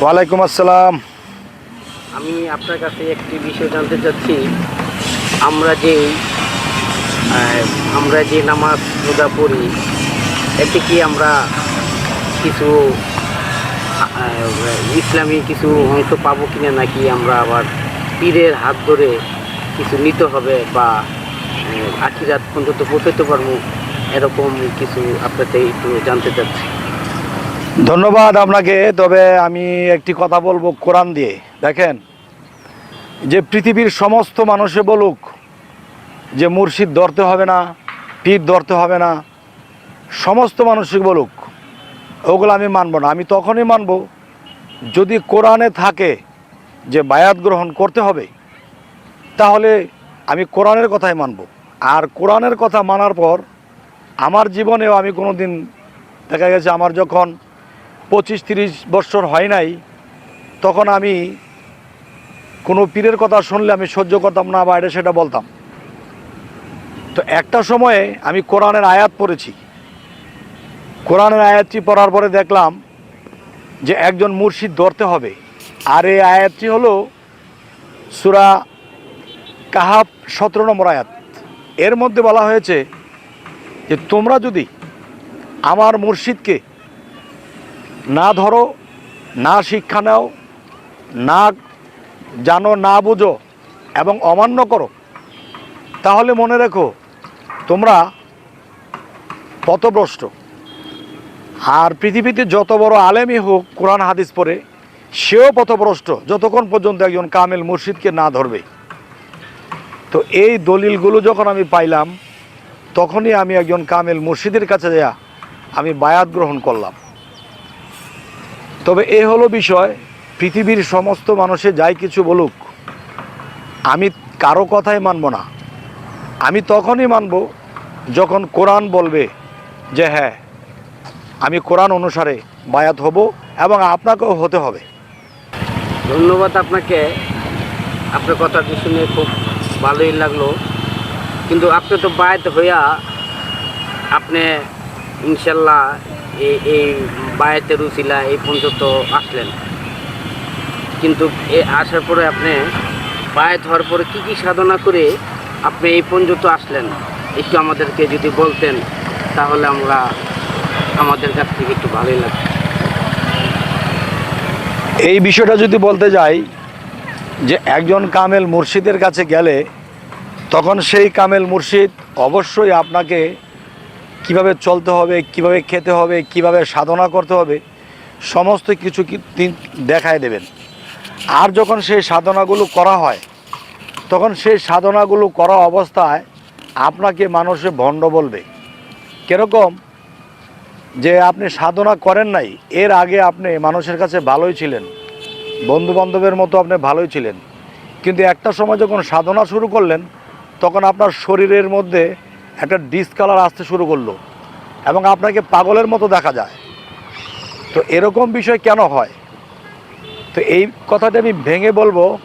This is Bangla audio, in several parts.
ওয়ালাইকুম আসসালাম। আমি আপনার কাছে একটি বিষয় জানতে চাচ্ছি। আমরা যে আমরা যে নামাজ রোজা পড়ি এতে কি আমরা কিছু ইসলামী কিছু অংশ পাবো কিনা নাকি আমরা আবার পীরের হাত ধরে কিছু নিতে হবে বা আখিরাত পর্যন্ত পৌঁছতে পারব? এরকম কিছু আপনাকে একটু জানতে চাচ্ছি। ধন্যবাদ আপনাকে, তবে আমি একটি কথা বলব কোরআন দিয়ে। দেখেন, যে পৃথিবীর সমস্ত মানুষে বলুক যে মুর্শিদ ধরতে হবে না, পীর ধরতে হবে না, সমস্ত মানুষই বলুক, ওগুলো আমি মানব না। আমি তখনই মানব, যদি কোরআনে থাকে যে বায়াত গ্রহণ করতে হবে, তাহলে আমি কোরআনের কথাই মানব। আর কোরআনের কথা মানার পর, আমার জীবনেও আমি কোনো দিন দেখা গেছে, আমার যখন পঁচিশ তিরিশ বছর হয় নাই, তখন আমি কোনো পীরের কথা শুনলে আমি সহ্য করতাম না বা এটা সেটা বলতাম। তো একটা সময়ে আমি কোরআনের আয়াত পড়েছি। কোরআনের আয়াতটি পড়ার পরে দেখলাম যে একজন মুর্শিদ ধরতে হবে। আর এই আয়াতটি হলো সুরা কাহাব সতেরো নম্বর আয়াত। এর মধ্যে বলা হয়েছে যে তোমরা যদি আমার মুর্শিদকে না ধরো, না শিক্ষা নাও, না জানো, না বুঝো এবং অমান্য করো, তাহলে মনে রেখো তোমরা পথভ্রষ্ট। আর পৃথিবীতে যত বড় আলেমই হোক, কোরআন, হাদিস পড়ে, সেও পথভ্রষ্ট যতক্ষণ পর্যন্ত একজন কামেল মুর্শিদকে না ধরবে। তো এই দলিলগুলো যখন আমি পাইলাম, তখনই আমি একজন কামেল মুর্শিদের কাছে যাইয়া আমি বায়াত গ্রহণ করলাম। তবে এ হলো বিষয়, পৃথিবীর সমস্ত মানুষে যাই কিছু বলুক, আমি কারও কথাই মানব না। আমি তখনই মানব যখন কোরআন বলবে যে হ্যাঁ আমি কোরআন অনুসারে বায়াত হব এবং আপনাকেও হতে হবে। ধন্যবাদ আপনাকে। আপনার কথাটি শুনে খুব ভালোই লাগল। কিন্তু আপনি তো বায়ত হইয়া আপনি ইনশাল্লাহ এই বায়াতের উচিলা এই পর্যন্ত আসলেন। কিন্তু এ আসার পরে আপনি বায়াত হওয়ার পরে কী কী সাধনা করে আপনি এই পর্যন্ত আসলেন? একটু আমাদেরকে যদি বলতেন, তাহলে আমরা আমাদের কাছ থেকে একটু ভালোই লাগতো। এই বিষয়টা যদি বলতে যাই, যে একজন কামেল মুর্শিদের কাছে গেলে, তখন সেই কামেল মুর্শিদ অবশ্যই আপনাকে কীভাবে চলতে হবে, কীভাবে খেতে হবে, কীভাবে সাধনা করতে হবে, সমস্ত কিছু কি- তিনি দেখায় দেবেন। আর যখন সেই সাধনাগুলো করা হয়, তখন সেই সাধনাগুলো করা অবস্থায় আপনাকে মানুষে ভণ্ড বলবে। কীরকম? যে আপনি সাধনা করেন নাই, এর আগে আপনি মানুষের কাছে ভালোই ছিলেন বন্ধু বান্ধবের মতো আপনি ভালোই ছিলেন। কিন্তু একটা সময় যখন সাধনা শুরু করলেন, তখন আপনার শরীরের মধ্যে একটা ডিসকালার আসতে শুরু করল এবং আপনাকে পাগলের মতো দেখা যায়। তো এরকম বিষয় কেন হয়? তো এই কথাটা আমি ভেঙে বলব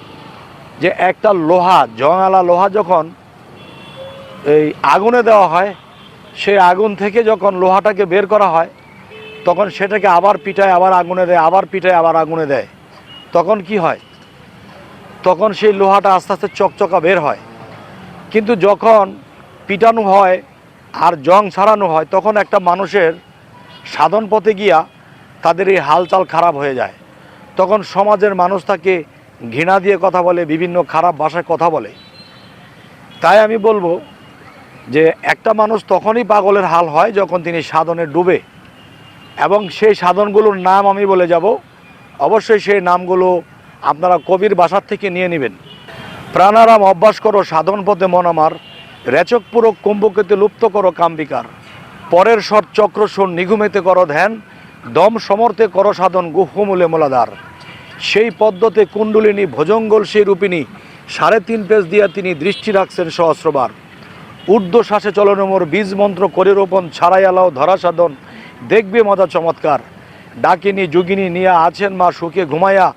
যে একটা লোহা জঙালা লোহা যখন এই আগুনে দেওয়া হয়, সেই আগুন থেকে যখন লোহাটাকে বের করা হয়, তখন সেটাকে আবার পিঠায় আবার আগুনে দেয়, আবার পিঠায় আবার আগুনে দেয়। তখন কি হয়? তখন সেই লোহাটা আস্তে আস্তে চকচকা বের হয়। কিন্তু যখন পিটানো হয় আর জং ছাড়ানো হয়, তখন একটা মানুষের সাধন পথে গিয়া তাদের এই হালচাল খারাপ হয়ে যায়। তখন সমাজের মানুষ তাকে ঘৃণা দিয়ে কথা বলে, বিভিন্ন খারাপ ভাষায় কথা বলে। তাই আমি বলব যে একটা মানুষ তখনই পাগলের হাল হয় যখন তিনি সাধনে ডুবে। এবং সেই সাধনগুলোর নাম আমি বলে যাব। অবশ্যই সেই নামগুলো আপনারা কবির বাসার থেকে নিয়ে নেবেন। প্রাণারাম অভ্যাস করো, সাধন পথে মন আমার। রেচক পুরো কুম্ভকেতে লুপ্ত করো কাম্বিকার। পরের সুর নিঘুমেতে করো ধ্যান, দম সমর্থে করো সাধন গুহমূলে মোলাদার সেই পদ্মতে কুণ্ডলিনী ভোজঙ্গল সেই রূপিণী, সাড়ে তিন পেজ দিয়া তিনি দৃষ্টি রাখছেন সহস্রবার। ঊর্ধ্ব শ্বাসে চলনমোর বীজ মন্ত্র করে রোপণ, ছাড়াই আলাও ধরা সাধন, দেখবে মজা চমৎকার। ডাকিনী, যোগিনী নিয়া আছেন মা সুখে ঘুমাইয়া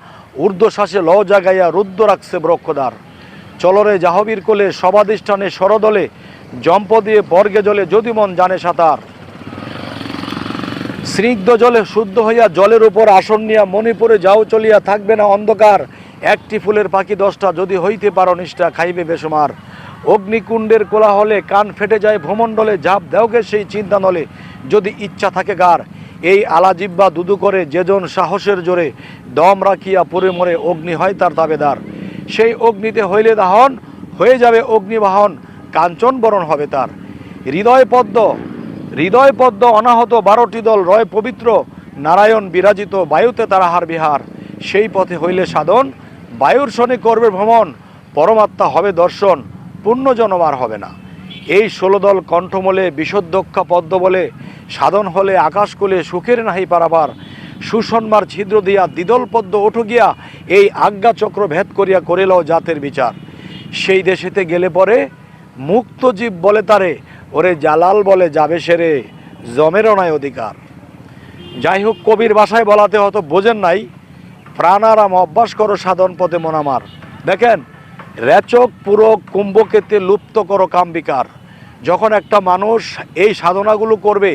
ঊর্ধ্ব শ্বাসে ল জাগাইয়া রুদ্র রাখছে ব্রক্ষদার চলরে জাহবীর কোলে সবাধিষ্ঠানে সরদলে জম্প দিয়ে বর্গে জলে যদি মন জানে সাঁতার। স্নিগ্ধ জলে শুদ্ধ হইয়া জলের উপর আসন নিয়া মণিপুরে যাও চলিয়া থাকবে না অন্ধকার। একটি ফুলের পাখি দশটা যদি হইতে পারো নিষ্ঠা খাইবে বেসমার। অগ্নিকুণ্ডের কোলাহলে কান ফেটে যায় ভ্রমণ্ডলে ঝাঁপ দেওকে সেই চিন্তা নলে যদি ইচ্ছা থাকে গার। এই আলাজিব্বা দুদু করে, যেজন সাহসের জোরে দম রাখিয়া পরে মরে অগ্নি হয় তার দাবেদার সেই অগ্নিতে হইলে দাহন, হয়ে যাবে অগ্নিবাহন, কাঞ্চন বরণ হবে তার। হৃদয় পদ্ম হৃদয় পদ্ম অনাহত বারোটি দল রয় পবিত্র, নারায়ণ বিরাজিত বায়ুতে তারাহার বিহার। সেই পথে হইলে সাধন, বায়ুর শনে করবে ভ্রমণ, পরমাত্মা হবে দর্শন পুণ্যজনম আর হবে না। এই ষোলো দল কণ্ঠমলে বিশুদ্ধক্ষা পদ্ম বলে, সাধন হলে আকাশ আকাশকুলে সুখের নাহি পারাবার সুসন্মার ছিদ্র দিয়া দ্বিদল পদ্ম ওঠো গিয়া এই আজ্ঞা চক্র ভেদ করিয়া করিল জাতের বিচার। সেই দেশেতে গেলে পরে মুক্ত জীব বলে তারে, ওরে জালাল বলে যাবে সেরে জমেরও নাই অধিকার। যাই হোক কবির ভাষায় বলাতে হয়তো বোঝেন নাই, প্রাণারাম অভ্যাস করো সাধন পদে মনামার দেখেন, রেচক পুরো কুম্ভকেতে লুপ্ত করো কাম্বিকার। যখন একটা মানুষ এই সাধনাগুলো করবে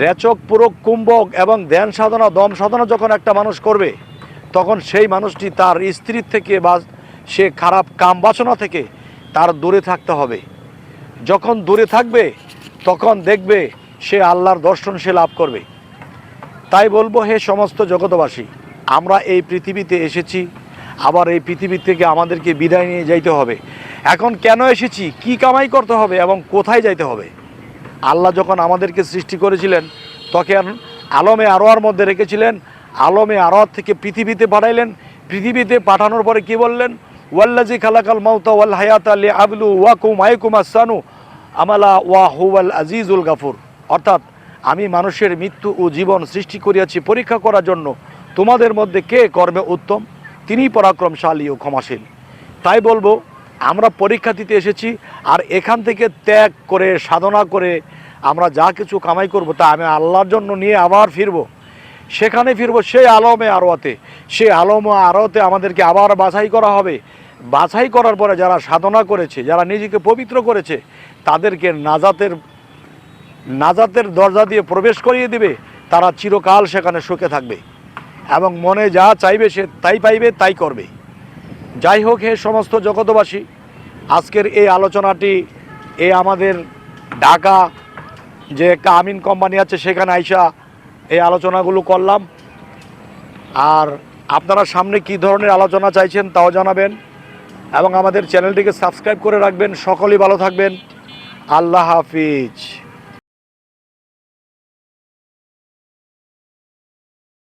রেচক, পুরক, কুম্ভক এবং ধ্যান সাধনা, দম সাধনা যখন একটা মানুষ করবে, তখন সেই মানুষটি তার স্ত্রীর থেকে বা সে খারাপ কাম বাসনা থেকে তার দূরে থাকতে হবে। যখন দূরে থাকবে, তখন দেখবে সে আল্লাহর দর্শন সে লাভ করবে। তাই বলব, হে সমস্ত জগতবাসী আমরা এই পৃথিবীতে এসেছি, আবার এই পৃথিবী থেকে আমাদেরকে বিদায় নিয়ে যাইতে হবে। এখন কেন এসেছি? কি কামাই করতে হবে এবং কোথায় যাইতে হবে? আল্লাহ যখন আমাদেরকে সৃষ্টি করেছিলেন, তখন আলমে আরোয়ার মধ্যে রেখেছিলেন, আলমে আরোয়ার থেকে পৃথিবীতে পাঠাইলেন। পৃথিবীতে পাঠানোর পরে কি বললেন? ওয়াল্লাজি খালাকাল মাউতা ওয়াল হায়াত আলি আবলু ওয়াকুম আইকুম আসানু আমালা ওয়া হুয়াল আজিজুল গাফুর। অর্থাৎ আমি মানুষের মৃত্যু ও জীবন সৃষ্টি করিয়াছি পরীক্ষা করার জন্য। তোমাদের মধ্যে কে কর্মে উত্তম? তিনি পরাক্রমশালী ও ক্ষমাশীল। তাই বলব আমরা পরীক্ষা দিতে এসেছি আর এখান থেকে ত্যাগ করে, সাধনা করে আমরা যা কিছু কামাই করব তা আমি আল্লাহর জন্য নিয়ে আবার ফিরবো। সেখানে ফিরব সেই আলমে আরোয়াতে সেই আলম আরোতে আমাদেরকে আবার বাছাই করা হবে। বাছাই করার পরে যারা সাধনা করেছে, যারা নিজেকে পবিত্র করেছে, তাদেরকে নাজাতের নাজাতের দরজা দিয়ে প্রবেশ করিয়ে দিবে। তারা চিরকাল সেখানে সুখে থাকবে এবং মনে যা চাইবে সে তাই পাইবে, তাই করবে। যাই হোক হে সমস্ত জগতবাসী আজকের এই আলোচনাটি, এ আমাদের ঢাকা যে একটা আমিন কোম্পানি আছে সেখানে আইসা এই আলোচনাগুলো করলাম। আর আপনারা সামনে কি ধরনের আলোচনা চাইছেন তাও জানাবেন এবং আমাদের চ্যানেলটিকে সাবস্ক্রাইব করে রাখবেন। সকলেই ভালো থাকবেন। আল্লাহ হাফিজ।